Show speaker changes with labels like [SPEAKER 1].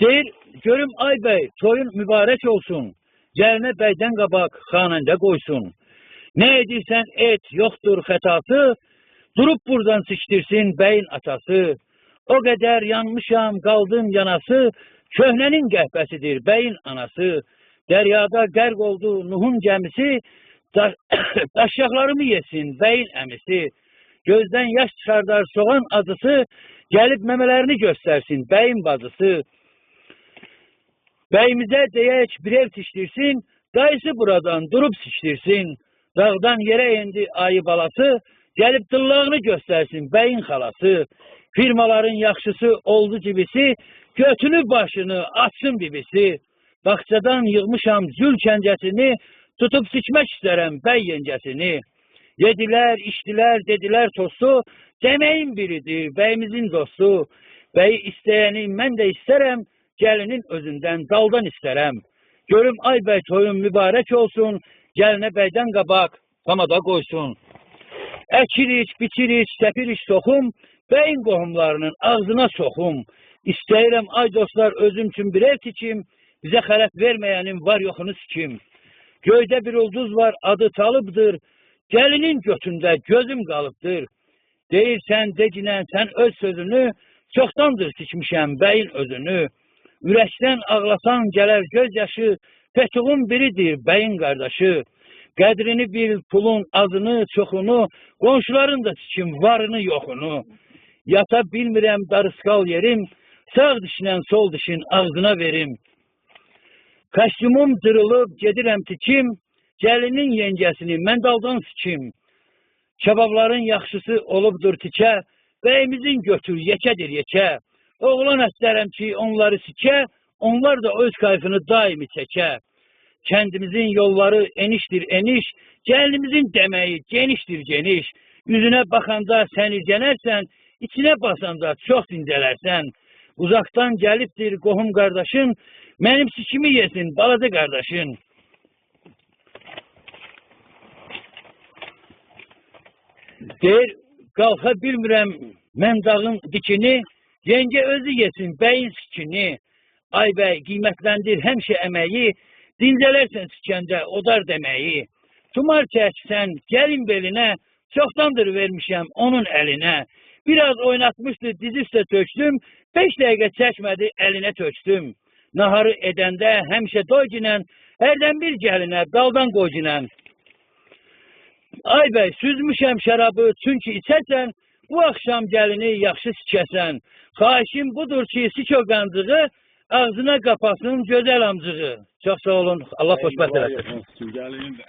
[SPEAKER 1] Deyir, görüm ay bəy, toyun mübarək olsun. Gəlinə bəydən qabaq xanəndə qoysun. Nə edirsən et, yoxdur xətası. Durub buradan sıçdirsin bəyin atası. O qədər yanmışam, qaldım yanası. Köhnənin qəhbəsidir bəyin anası. Dəryada qərq oldu Nuhun gəmisi. Da daşyaqlarımı yesin bəyin əmisi. Gözdən yaş çıxardar soğan acısı. Gəlib məmələrini göstərsin bəyin bacısı. Bəyimizə deyək bir ev tişdirsin, dayısı buradan durub sıçdirsin. Dağdan yerə indi ayı balası, gəlib dillağını göstərsin bəyin xalası. Firmaların yaxşısı oldu cibisi, götünü başını açsın bibisi. Baxçadan yığmışam zül kəncəsini, tutub sıçmək istərəm bəy yengəsini. Yedilər, içdilər, dedilər tostu, deməyin biridir bəyimizin dostu. Bəyi istəyəni mən də istərəm, gəlinin özündən daldan istərəm. Görüm ay bəy toyun mübarək olsun, gəlinə bəydən qabaq tamada qoysun. Əkirik, biçirik, səpirik soxum, bəyin qohumlarının ağzına soxum. İstəyirəm ay dostlar özüm üçün bir ev tikim, bizə xələf verməyənin var yoxunu sikim. Göydə bir ulduz var, adı talıbdır, gəlinin götündə gözüm qalıbdır. Deyirsən, decinən sən öz sözünü, çoxdandır tikmişəm bəyin özünü. Ürəkdən ağlasan gələr göz yaşı, Fətuğun biridir bəyin qardaşı. Qədrini bil, pulun azını, çoxunu, qonşuların da sikim varını, yoxunu. Yata bilmirəm darısqal yerim, sağ dişlə sol dişin ağzına verim. Kostyumum dırılıb gedirəm tikim, gəlinin yengəsini mən daldan sikim. Kebabların yaxşısı olubdur tikə, bəyimizin götür yekədir yekə. Oğlan istərəm ki, onları sikə, onlar da öz kayfını daimi çəkə. Kəndimizin yolları enişdir eniş, gəlinimizin deməyi genişdir geniş. Yüzünə baxanda sən irgənərsən, içinə basanda çox dincələrsən. Uzaqdan gəlibdir qohum qardaşın, mənim sikimi yesin balaca qardaşın. Deyir, qalxa bilmirəm mən dağın dikini, yengə özü yesin bəyin sikini. Ay bəy, qiymətləndir həmişə əməyi, dincələrsən sikəndə odar deməyi. Tumar çəksən, gəlin belinə, çoxdandır vermişəm onun əlinə. Biraz oynatmışdı, dizi üstə tökdüm, beş dəqiqə çəkmədi, əlinə tökdüm. Naharı edəndə həmişə doyginən, hərdən bir gəlinə, daldan qoyginən. Ay bəy, süzmüşəm şərabı, çünki içərsən, bu axşam gəlini yaxşı sikəsən. Xahişim budur ki, sik o qancığı, ağzına qapasın gözəl amcığı. Çox sağ olun, Allah xoşbəxt eləsin.
[SPEAKER 2] Gəlin də.